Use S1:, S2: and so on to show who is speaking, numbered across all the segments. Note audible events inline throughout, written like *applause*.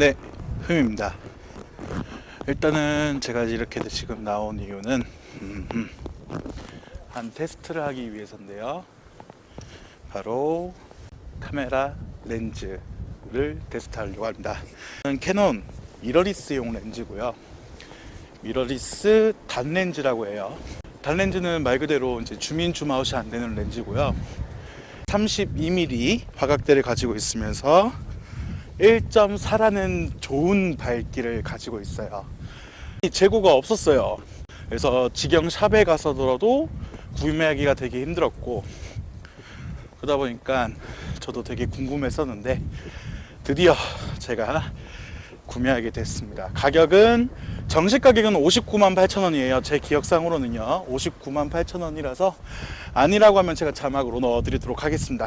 S1: 네, 흠입니다. 일단은 제가 이렇게 지금 나온 이유는 한 테스트를 하기 위해서인데요. 바로 카메라 렌즈를 테스트하려고 합니다. 캐논 미러리스용 렌즈고요. 미러리스 단 렌즈라고 해요. 단 렌즈는 말 그대로 이제 주민 줌아웃이 안 되는 렌즈고요. 32mm 화각대를 가지고 있으면서 1.4라는 좋은 밝기를 가지고 있어요. 이 재고가 없었어요. 그래서 직영 샵에 가서더라도 구매하기가 되게 힘들었고 그러다 보니까 저도 되게 궁금했었는데 드디어 제가 구매하게 됐습니다. 가격은 정식 가격은 59만 8천 원이에요. 제 기억상으로는요. 59만 8천 원이라서 아니라고 하면 제가 자막으로 넣어 드리도록 하겠습니다.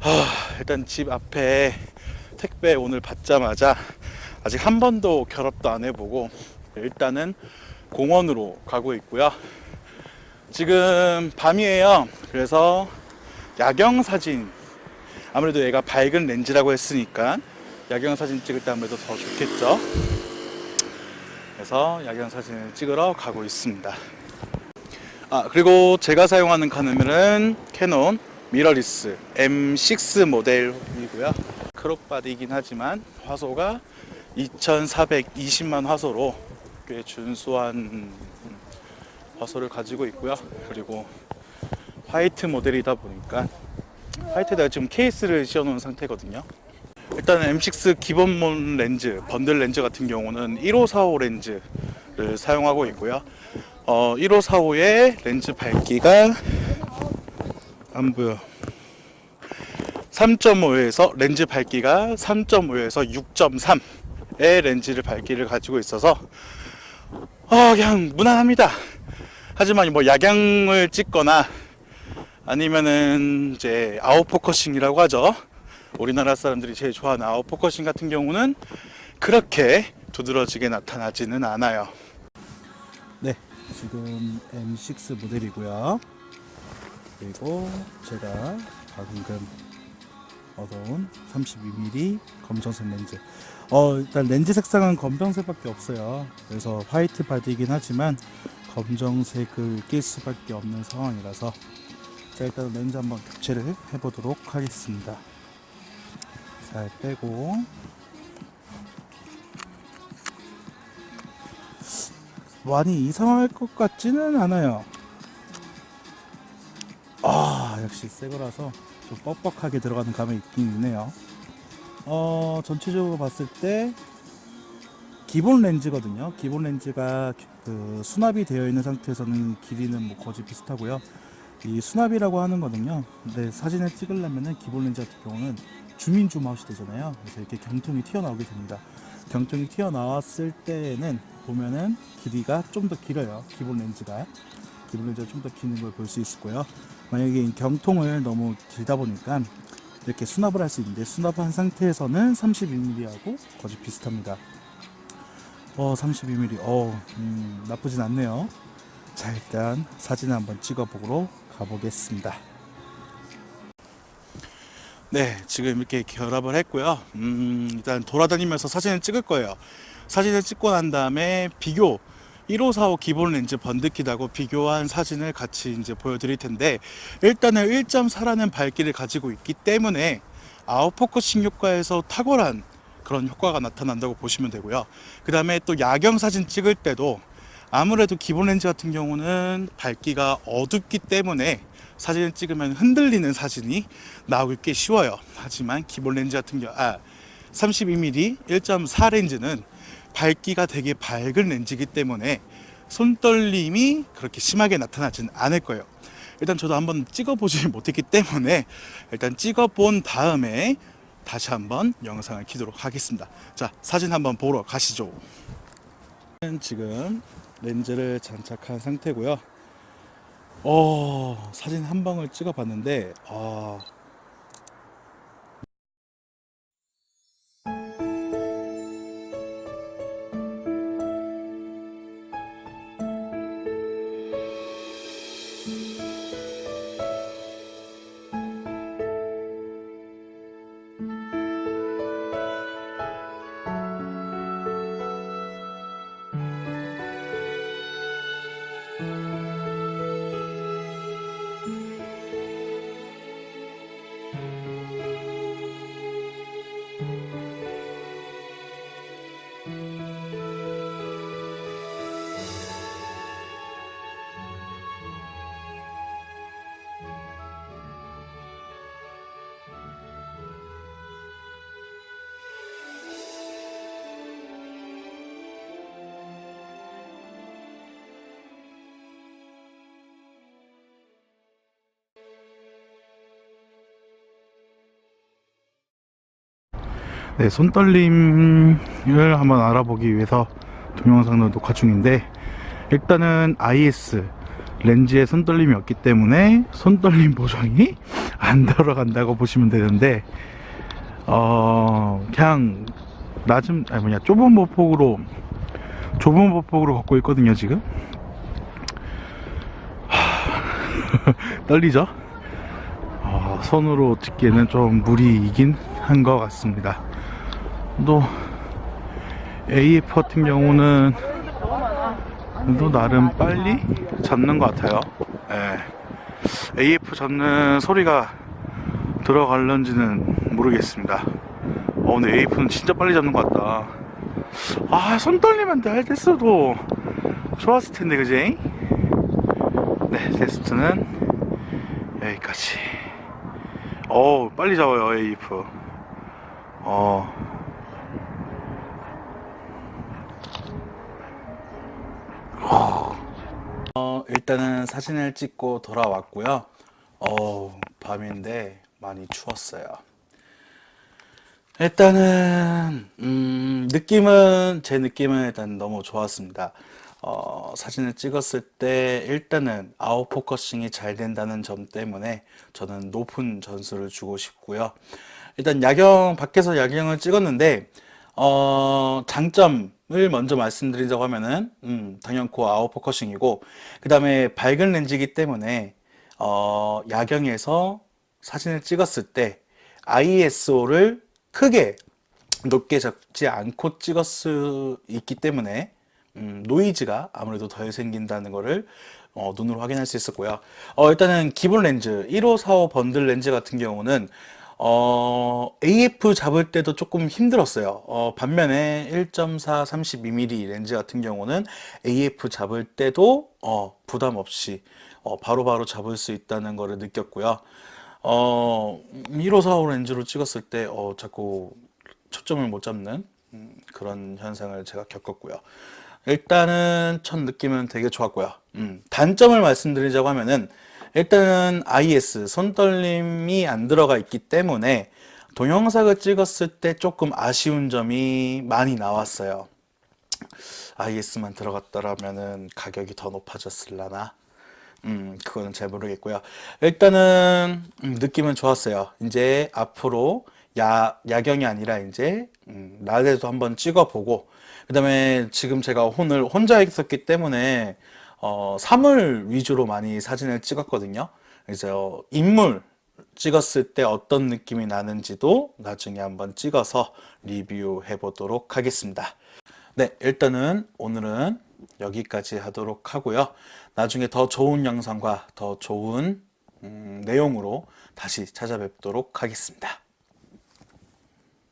S1: 하, 일단 집 앞에 택배 오늘 받자마자 아직 한 번도 결합도 안 해보고 일단은 공원으로 가고 있고요. 지금 밤이에요. 그래서 야경 사진 아무래도 얘가 밝은 렌즈라고 했으니까 야경 사진 찍을 때 아무래도 더 좋겠죠. 그래서 야경 사진을 찍으러 가고 있습니다. 아 그리고 제가 사용하는 카메라는 캐논 미러리스 M6 모델이고요. 크롭 바디이긴 하지만 화소가 2420만 화소로 꽤 준수한 화소를 가지고 있고요. 그리고 화이트 모델이다 보니까 화이트에다가 지금 케이스를 씌워놓은 상태거든요. 일단 M6 기본몬 렌즈, 번들 렌즈 같은 경우는 1545 렌즈를 사용하고 있고요. 어, 1545의 렌즈 밝기가 안 보여. 3.5에서 렌즈 밝기가 3.5에서 6.3의 렌즈를 밝기를 가지고 있어서 어, 그냥 무난합니다. 하지만 뭐 야경을 찍거나 아니면은 이제 아웃포커싱이라고 하죠. 우리나라 사람들이 제일 좋아하는 아웃포커싱 같은 경우는 그렇게 두드러지게 나타나지는 않아요. 네, 지금 M6 모델이고요. 그리고 제가 방금 얻어온 32mm 검정색 렌즈. 어, 일단 렌즈 색상은 검정색밖에 없어요. 그래서 화이트 바디이긴 하지만 검정색을 낄 수밖에 없는 상황이라서 자 일단 렌즈 한번 교체를 해보도록 하겠습니다. 잘 빼고 많이 이상할 것 같지는 않아요. 아 역시 새 거라서 좀 뻑뻑하게 들어가는 감이 있긴 있네요. 어 전체적으로 봤을 때 기본 렌즈거든요. 기본 렌즈가 그 수납이 되어 있는 상태에서는 길이는 뭐 거의 비슷하고요. 이 수납이라고 하는 거는요. 근데 사진을 찍으려면은 기본 렌즈 같은 경우는 주민 줌아웃이 되잖아요. 그래서 이렇게 경통이 튀어나오게 됩니다. 경통이 튀어나왔을 때는 보면은 길이가 좀 더 길어요. 기본 렌즈가 렌즈가 좀더 기는 걸 볼 수 있고요. 만약에 이 경통을 너무 길다 보니까 이렇게 수납을 할 수 있는데 수납한 상태에서는 32mm하고 거의 비슷합니다. 어, 32mm. 어, 음, 나쁘진 않네요. 자, 일단 사진 한번 찍어보러 가보겠습니다. 네, 지금 이렇게 결합을 했고요. 음, 일단 돌아다니면서 사진을 찍을 거예요. 사진을 찍고 난 다음에 비교 1545 기본 렌즈 번득kit하고 비교한 사진을 같이 이제 보여드릴 텐데 일단은 1.4라는 밝기를 가지고 있기 때문에 아웃포커싱 효과에서 탁월한 그런 효과가 나타난다고 보시면 되고요. 그 다음에 또 야경 사진 찍을 때도 아무래도 기본 렌즈 같은 경우는 밝기가 어둡기 때문에 사진을 찍으면 흔들리는 사진이 나오기 꽤 쉬워요. 하지만 기본 렌즈 같은 경우, 아, 32mm 1.4 렌즈는 밝기가 되게 밝은 렌즈이기 때문에 손떨림이 그렇게 심하게 나타나지는 않을 거예요. 일단 저도 한번 찍어보지 *laughs* 못했기 때문에 일단 찍어본 다음에 다시 한번 영상을 키도록 하겠습니다. 자, 사진 한번 보러 가시죠. 지금 렌즈를 장착한 상태고요. 어, 사진 한 방을 찍어 봤는데, 아, 네, 손떨림을 한번 알아보기 위해서 동영상을 녹화 중인데 일단은 IS 렌즈에 손떨림이 없기 때문에 손떨림 보정이 *laughs* 안 들어간다고 보시면 되는데 어 그냥 낮은 아니 뭐냐 좁은 보폭으로 좁은 보폭으로 걷고 있거든요 지금. 하, *laughs* 떨리죠? 어, 손으로 찍기에는 좀 무리이긴 한 것 같습니다 또 AF 같은 경우는 또 나름 빨리 잡는 것 같아요. 예. AF 잡는 소리가 들어갈런지는 모르겠습니다. 어, 근데 AF는 진짜 빨리 잡는 것 같다. 아, 손 떨리면 할 됐어도 좋았을 텐데, 그지? 네, 테스트는 여기까지. 어, 빨리 잡아요, AF. 어. 어, 일단은 사진을 찍고 돌아왔고요. 어, 밤인데 많이 추웠어요. 일단은 음, 느낌은 제 느낌은 일단 너무 좋았습니다. 어, 사진을 찍었을 때 일단은 아웃 포커싱이 잘 된다는 점 때문에 저는 높은 점수를 주고 싶고요. 일단 야경 밖에서 야경을 찍었는데 어, 장점 을 먼저 말씀드리자고 하면은, 음, 당연코 아웃 포커싱이고, 그 다음에 밝은 렌즈이기 때문에, 어, 야경에서 사진을 찍었을 때, ISO를 크게 높게 잡지 않고 찍을 수 있기 때문에, 음, 노이즈가 아무래도 덜 생긴다는 거를 어, 눈으로 확인할 수 있었고요. 어, 일단은 기본 렌즈, 1545 번들 렌즈 같은 경우는 어, AF 잡을 때도 조금 힘들었어요. 어, 반면에 1.4 32mm 렌즈 같은 경우는 AF 잡을 때도 어, 부담 없이 어, 바로바로 잡을 수 있다는 것을 느꼈고요. 어, 1545 렌즈로 찍었을 때 어, 자꾸 초점을 못 잡는 음, 그런 현상을 제가 겪었고요. 일단은 첫 느낌은 되게 좋았고요. 음, 단점을 말씀드리자고 하면은 일단은 IS 손떨림이 안 들어가 있기 때문에 동영상을 찍었을 때 조금 아쉬운 점이 많이 나왔어요. IS만 들어갔더라면은 가격이 더 높아졌을라나? 음, 그거는 잘 모르겠고요. 일단은 음, 느낌은 좋았어요. 이제 앞으로 야, 야경이 아니라 이제 음, 낮에도 한번 찍어보고 그 다음에 지금 제가 오늘 혼자 있었기 때문에 어, 사물 위주로 많이 사진을 찍었거든요. 그래서 인물 찍었을 때 어떤 느낌이 나는지도 나중에 한번 찍어서 리뷰해 보도록 하겠습니다. 네, 일단은 오늘은 여기까지 하도록 하고요. 나중에 더 좋은 영상과 더 좋은 음, 내용으로 다시 찾아뵙도록 하겠습니다.